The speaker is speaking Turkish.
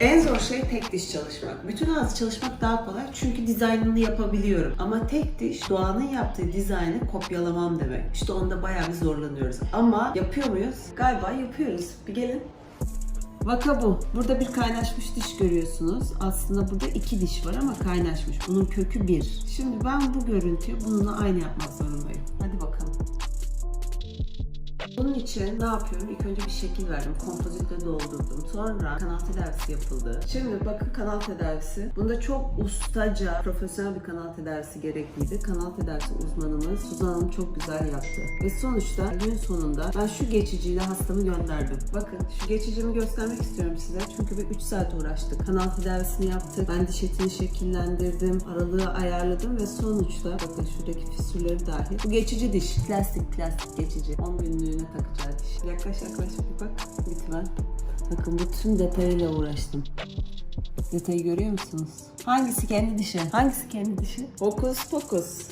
zor şey tek diş çalışmak. Bütün ağız çalışmak daha kolay çünkü dizaynını yapabiliyorum. Ama tek diş Doğan'ın yaptığı dizaynı kopyalamam demek. İşte onda bayağı bir zorlanıyoruz. Ama yapıyor muyuz? Galiba yapıyoruz. Bir gelin. Vaka bu. Burada bir kaynaşmış diş görüyorsunuz. Aslında burada iki diş var ama kaynaşmış. Bunun kökü bir. Şimdi ben bu görüntüyü bununla aynı yapmak zorundayım. Hadi bakalım. Bunun için ne yapıyorum? İlk önce bir şekil verdim. Kompozitle doldurdum. Sonra kanal tedavisi yapıldı. Şimdi bakın kanal tedavisi. Bunda çok ustaca, profesyonel bir kanal tedavisi gerekliydi. Kanal tedavisi uzmanımız Suzan Hanım çok güzel yaptı. Ve sonuçta gün sonunda ben şu geçiciyle hastamı gönderdim. Bakın şu geçicimi göstermek istiyorum size. Çünkü bir 3 saat uğraştık. Kanal tedavisini yaptık. Ben diş etini şekillendirdim. Aralığı ayarladım ve sonuçta bakın şuradaki fisürleri dahil. Bu geçici diş. Plastik plastik geçici. 10 günlüğüne takacağı diş. Yaklaş yaklaş bir bak. Lütfen. Bakın bütün detayıyla uğraştım. Detayı görüyor musunuz? Hangisi kendi dişi? Hangisi kendi dişi? Hokus pokus.